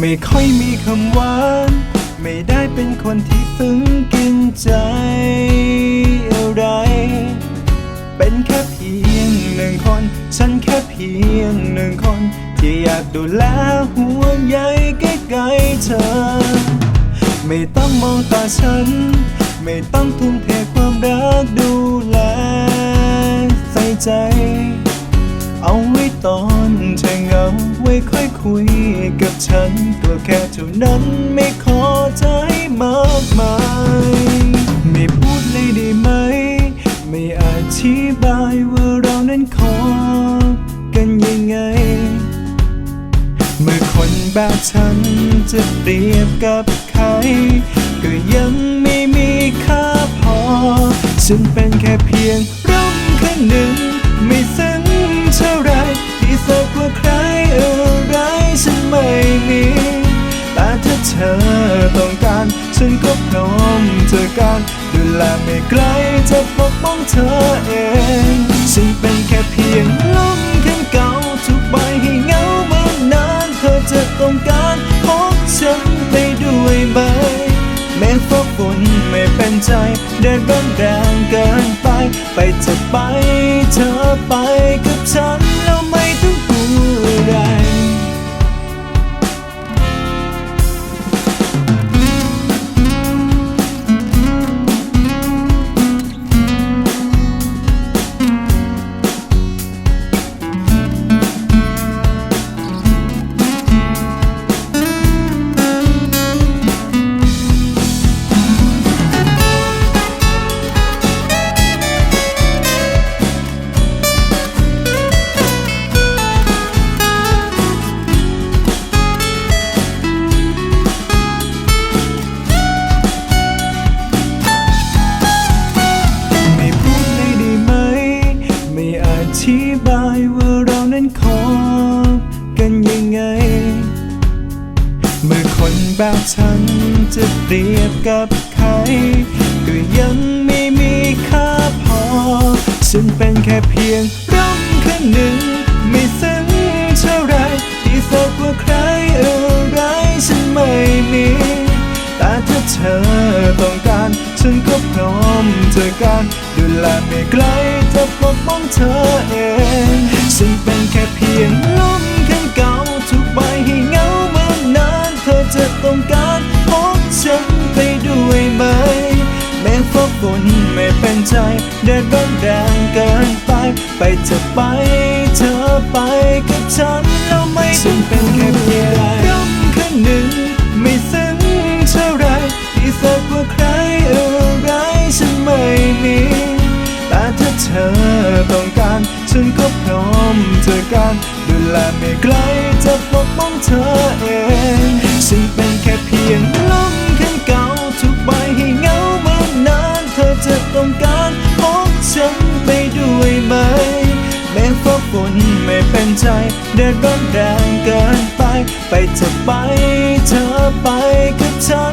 ไม่ค่อยมีคำหวาน ไม่ได้เป็นคนที่ซึ้งกินใจอะไร เป็นแค่เพียงหนึ่งคน ฉันแค่เพียงหนึ่งคน ที่อยากดูแลหัวใยใกล้ๆเธอ ไม่ต้องมองตาฉัน ไม่ต้องทุ่มเทความรักดูแลใส่ใจ เอาไว้ตอนเธอเหงาไว้ค่อยคุยกับฉันก็แค่เท่านั้นไม่ขอใจมากมาย ไม่พูดเลยได้ไหม ไม่อธิบายว่าเรานั้นขอกันยังไง เมื่อคนแบบฉันจะเปรียบกับใคร ก็ยังไม่มีค่าพอ ฉันเป็นแค่เพียงร่มข้างหนึ่ง เธอต้องการ ฉันก็พร้อมเธอการดูแลไม่ไกลจะปกป้องเธอเอง ฉันเป็นแค่เพียงลมข้างเก่าทุกใบให้เหงาเมื่อนานเธอจะต้องการพบฉันไปด้วยไหมแม้ฟ้าฝนไม่เป็นใจแดดร้อนแรงเกินไป ไปจะไปเธอไปกับฉัน ฉันจะเปรียบกับใคร ก็ยังไม่มีค่าพอ ฉันเป็นแค่เพียงร่มข้างหนึ่ง ไม่ซึ้งเท่าไรที่สกว่าใครอะไรฉันไม่มี แต่ถ้าเธอต้องการ ฉันก็พร้อมเธอการดูแลไม่ไกลจะปกป้องเธอเอง ฉันเป็นแค่เพียงลม แดดร้อนแรงเกินไป ไปจะไป เธอไปกับฉันแล้วไม่ฉันเป็นแค่เพียงร่มข้างหนึ่ง ไม่ซึ้งเท่าไรที่สักว่าใครอะไรฉันไม่มีแต่ถ้าเธอต้องการ ฉันก็พร้อมเธอการดูแลไม่ไกลจะปกป้องเธอเอง ใจแดดร้อนแรงเกินไป ไปเธอไป เธอไปกับเธอ